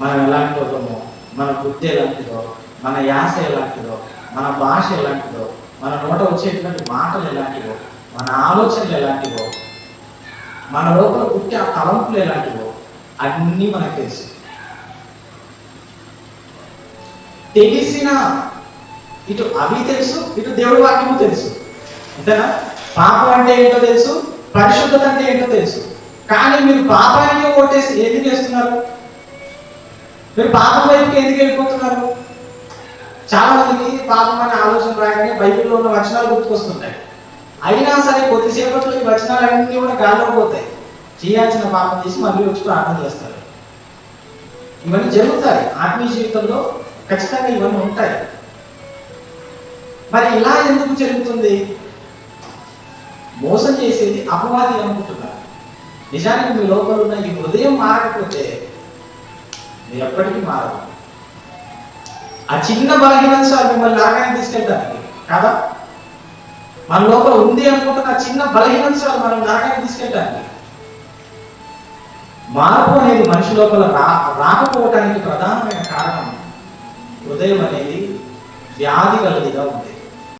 మనం ఎలాంటి వాళ్ళమో మన బుద్ధి ఎలాంటిదో మన యాస ఎలాంటిదో మన భాష ఎలాంటిదో మన నోట వచ్చేటువంటి మాటలు ఎలాంటివో మన ఆలోచనలు ఎలాంటివో మన లోపల పుట్టే ఆ తలంపులు ఎలాంటివో అన్నీ మనకు తెలుసు. తెలిసిన ఇటు అవి తెలుసు ఇటు దేవుడి వాక్యము తెలుసు. అంతేనా? పాపం అంటే ఏంటో తెలుసు పరిశుద్ధత అంటే ఏంటో తెలుసు. కానీ మీరు పాపాన్ని కొట్టేసి ఏది చేస్తున్నారు? మీరు పాపం వైపుకి ఎందుకు వెళ్ళిపోతున్నారు? చాలా మందికి పాపం అనే ఆలోచన రాగానే బైబిల్లో ఉన్న వచనాలు గుర్తుకొస్తుంటాయి. అయినా సరే కొద్దిసేపట్లో ఈ వచనాలు అన్నీ కూడా గాల్లో పోతాయి. చేయాల్సిన పాపం చేసి మళ్ళీ వచ్చి ప్రార్థన చేస్తారు. ఇవన్నీ జరుగుతాయి. ఆత్మీయ జీవితంలో ఖచ్చితంగా ఇవన్నీ ఉంటాయి. మరి ఇలా ఎందుకు జరుగుతుంది? మోసం చేసేది అపవాది అనుకుంటున్నారు. నిజానికి మీ లోపల ఉన్న ఈ హృదయం మారకపోతే అది ఎప్పటికీ మారదు. ఆ చిన్న బలహీనంశాలు మిమ్మల్ని లాగానే తీసుకెళ్తానికి కదా? మన లోపల ఉంది అనుకుంటున్న ఆ చిన్న బలహీనంశాలు మనం లాగానే తీసుకెళ్తానికి మార్పు అనేది మనిషి లోపల రా రాకపోవటానికి ప్రధానమైన కారణం హృదయం అనేది వ్యాధి కలదిగా ఉంది